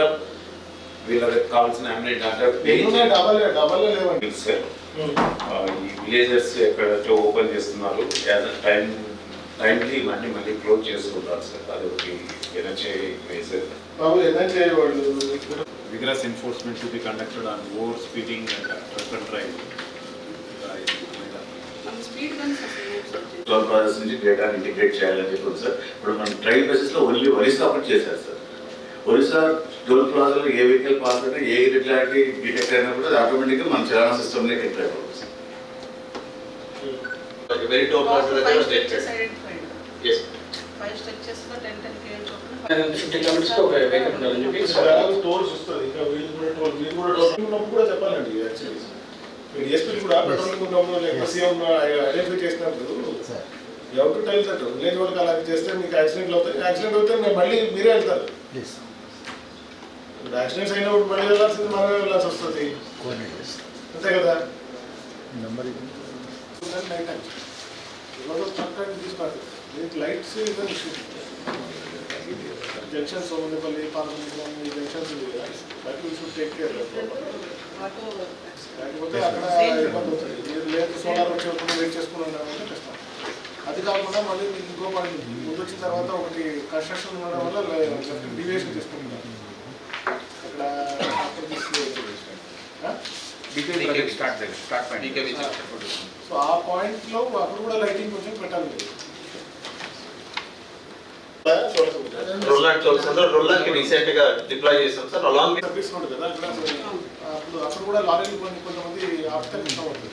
Up వీళ్ళకి కావాల్సిన sir ఆ, ఈ విలేజెస్ ఎక్కడైతే ఓపెన్ చేస్తున్నారు యాజ్ టైం టైంలీ ఇవన్నీ మళ్ళీ క్లోజ్ చేస్తుంటారు సార్ అది ఒకటి ఎనర్జీ మేజర్ బాబు ఏదైనా చేయవాళ్ళు vigorous enforcement to be conducted on over speeding and drunk and అసలు టోల్ ప్రాసెస్ నుంచి డేటా ఇంటిగ్రేట్ చేయాలని చెప్పి సార్ ఇప్పుడు మనం ట్రైల్ బేసిస్లో ఓన్లీ ఒరిస్సా ఒకటి చేశారు సార్ ఒరిస్సా టోల్ ప్లాజాలో ఏ వెహికల్ పాస్ అంటే ఏ ఇరెగ్యులారిటీ డిటెక్ట్ అయినా కూడా ఆటోమేటిక్గా మన చలానా సిస్టమ్లోకి ఎంటర్ అయిపోతుంది very toll plaza S five స్ట్రెచెస్లో ten ten KM చొప్పున ఫిఫ్టీ కిలోమీటర్స్ ఒక వెహికల్ ఉండాలని చెప్పి టోల్స్ వస్తుంది. ఇంకా వీళ్ళు కూడా టోల్ వీళ్ళు కూడా టోల్ ఉన్నప్పుడు కూడా చెప్పాలండి యాక్చువల్లీ మీరు ఎస్పీ కూడా పెట్రోలింగ్ ఉన్నప్పుడు లేకపోతే సీఎం ఐడెంటిఫై చేసినప్పుడు ఎవరు టు టైల్ విలేజ్ వాళ్ళకి అలా చేస్తే మీకు యాక్సిడెంట్లు అవుతాయి. యాక్సిడెంట్ అవుతే మీరు మళ్ళీ మీరే వెళ్తారు. యాక్సిడెంట్స్ అయినప్పుడు మళ్ళీ వెళ్ళాల్సింది మనమే వెళ్ళాల్సి వస్తుంది. అంతే కదా? తీసుకోండి మీకు లైట్స్ జంక్షన్స్ ఉంది కదా? That you should take care auto లేకపోతే అక్కడ ఇబ్బంది అవుతుంది. మీరు లేదు సోలార్ వచ్చేప్పుడు వెయిట్ చేసుకుని ఉండాలంటే కష్టం. అది కాకుండా మళ్ళీ మీకు ఇంకో పని. ముందు వచ్చిన తర్వాత ఒకటి కన్స్ట్రక్షన్ ఉండడం వల్ల డివియేషన్ తీసుకుంటున్నారు. సో ఆ పాయింట్లో అప్పుడు కూడా లైటింగ్ కొంచెం పెట్టాలి. రొల్లాండ్ రీసెంట్గా డిప్లాయ్ చేస్తాం సార్ అలాంగ్ సర్వీస్ ఉంటుంది కదా అక్కడ అప్పుడు అప్పుడు కూడా లారీలు కొన్ని కొంతమంది కష్టం అవుతుంది